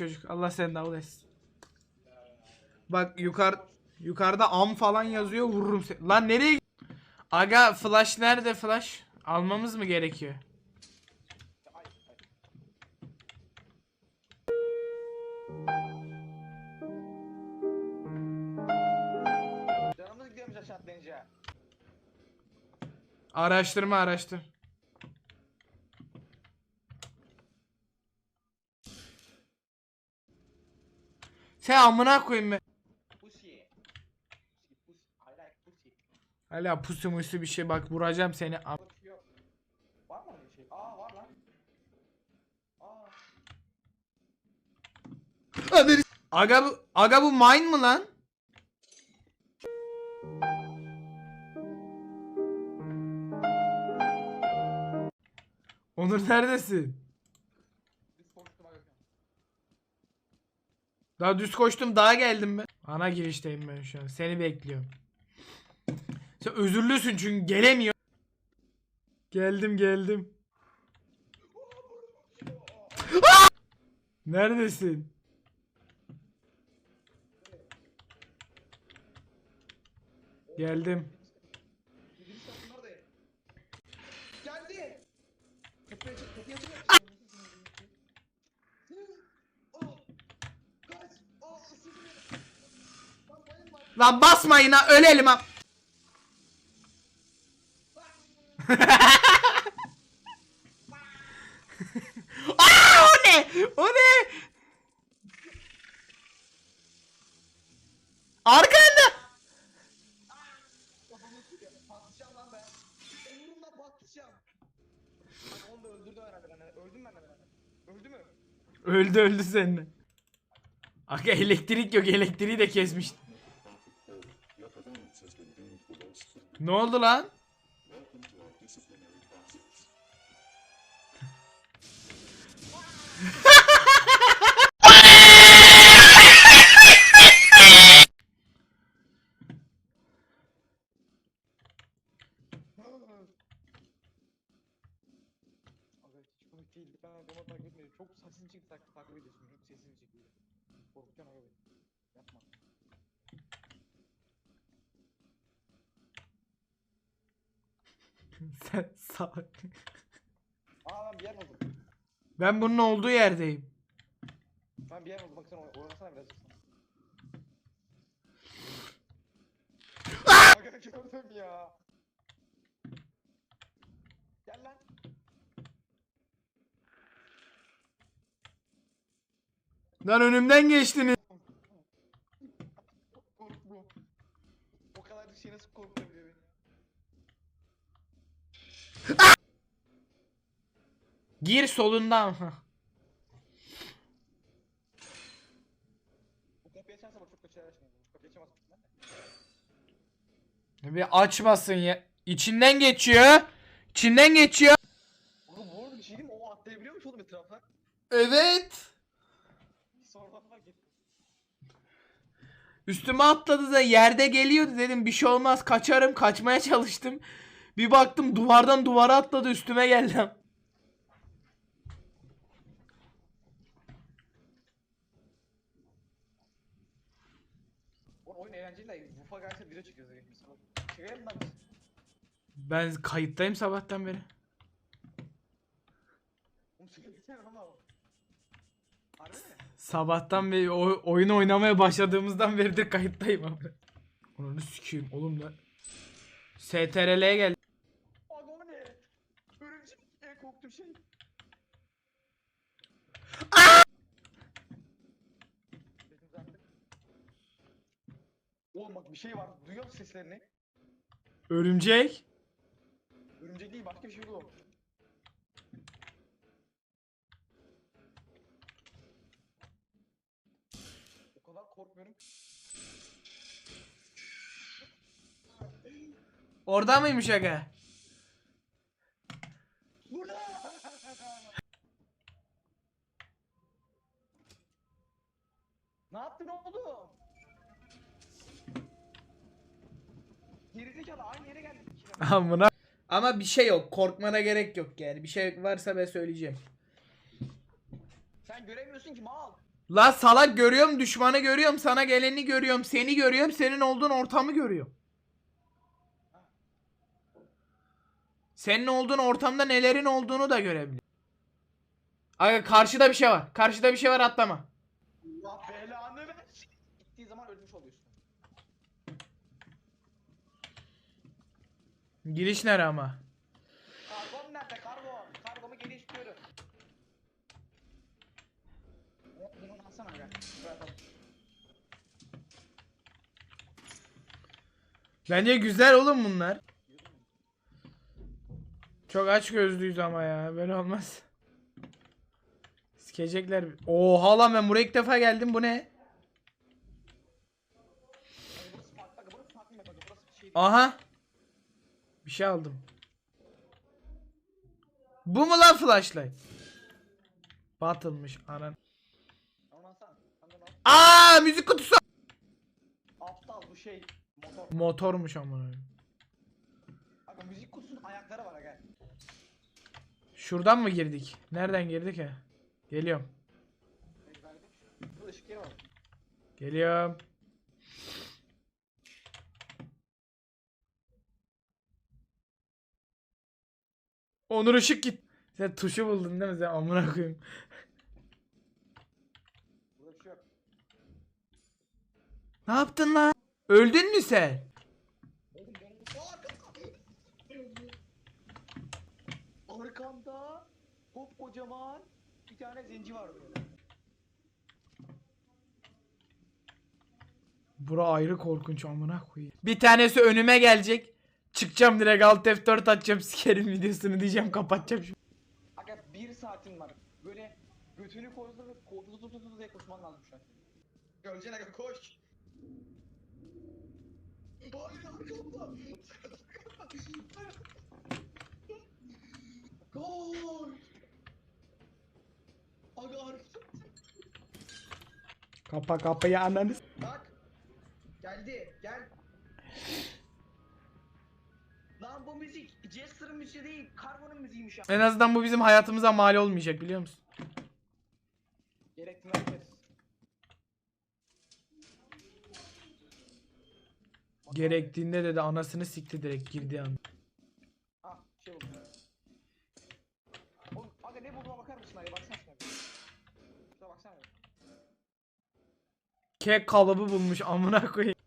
çocuk. Allah seni davul etsin. Bak yukarı yukarıda am falan yazıyor vururum seni. Lan nereye Aga flash nerede flash? Almamız mı gerekiyor? Araştırma araştır. Sen amına koyayım be. Hala pusu musu bir şey bak vuracağım seni. Am- şey. Var mı öyle bir şey? Aa var lan. Aa. Aga bu aga bu mine mı lan? Onur neredesin? Biz koştum aga. Daha düz koştum daha geldim ben. Ana girişteyim ben şu an. Seni bekliyorum. Sen özürlüsün çünkü gelemiyor. Geldim geldim. Neredesin? Geldim. Lan basmayın ha ölelim ha. Aa o ne? O ne? Arkanda. Öldü? Öldü seninle. Aga elektrik yok elektriği de kesmiş. Ne oldu lan? Değildi. Ben onu takip etmedim. Çok sesini çıktı takip, ediyorsun. Çok sesini. Korkuyorum aga beni. Yapma. Sen salak. Aa ben bir yer buldum. Ben bunun olduğu yerdeyim. Ben bir yer buldum. Bak sen oynasana biraz. Aga gördüm ya. Gel lan. Lan önümden geçtiniz. Korkma. O kadar bir şey nasıl korkutabiliyor beni? Gir solundan. Hah. Bu kapıyı açarsa bak çok kötü şeyler yaşanıyor. Bu kapıyı açamazsın ben de. Bir açmasın ya. İçinden geçiyor. İçinden geçiyor. Oğlum bu arada bir şey diyeyim? O atlayabiliyormuş oğlum etrafa. Evet. Ettim. Üstüme atladı da yerde geliyordu dedim bir şey olmaz kaçarım kaçmaya çalıştım. Bir baktım duvardan duvara atladı üstüme geldi. O oyun eğlenceli de gelse video çekiyoruz yani mesela. Çekelim ben. Ben kayıttayım sabahtan beri. Oğlum çekelim ama. Harbi mi? Sabahtan beri o, oyun oynamaya başladığımızdan beridir kayıttayım abi. Onu sikeyim oğlum da. STRL'ye gel. O ne? Örümcek en korktuğum şey. Oğlum bak bir şey var. Duyuyor musun seslerini? Örümcek. Örümcek değil başka bir şey bu. O kadar korkmuyorum. Orada mıymış aga? Burada! ne yaptın oğlum? Gerizekalı aynı yere geldik. Amına. Ama bir şey yok. Korkmana gerek yok yani. Bir şey varsa ben söyleyeceğim. Sen göremiyorsun ki mal. La salak görüyorum düşmanı görüyorum sana geleni görüyorum seni görüyorum senin olduğun ortamı görüyorum. Senin olduğun ortamda nelerin olduğunu da görebiliyorum. Aga karşıda bir şey var. Karşıda bir şey var atlama. Giriş nere ama? Karbon nerede karbon? Kargomu. Evet, Bunu alsana. Bırakalım. Bence güzel oğlum bunlar. Çok aç gözlüyüz ama ya. Böyle olmaz. Sikecekler. Oha lan ben buraya ilk defa geldim. Bu ne? Aga, şey. Aha. Bir şey aldım. Bu mu lan flashlight? Batılmış anan. Aa müzik kutusu. Aptal bu şey. Motor. Motormuş amına. Aga müzik kutusunun ayakları var aga. Şuradan mı girdik? Nereden girdik ya? Geliyorum. Geliyorum. Onur ışık git. Sen tuşu buldun değil mi sen amına koyayım. Ne yaptın lan? Öldün mü sen? Arkamda hop kocaman bir tane zenci var böyle. Bura ayrı korkunç amına koyayım. Bir tanesi önüme gelecek. Çıkacağım direkt alt F4 açacağım sikerim videosunu diyeceğim kapatacağım şimdi. Aga bir saatin var. Böyle götünü koydu ve koydu tut tut tut diye koşman lazım şu an. Göreceksin aga koş. Hayır arkamda. Koş. Aga arkamda. Kapa kapıyı ananı. s- Jester'ın müziği değil, Carbon'un müziğiymiş ya. En azından bu bizim hayatımıza mal olmayacak biliyor musun? Gerektiğini kes. Gerektiğinde de de anasını sikti direkt girdiği an. Ah, şey buldum. Oğlum, aga ne bulduğuma bakar mısın hadi baksana şuna bir. Şuna baksana. Kek kalıbı bulmuş amına koyayım.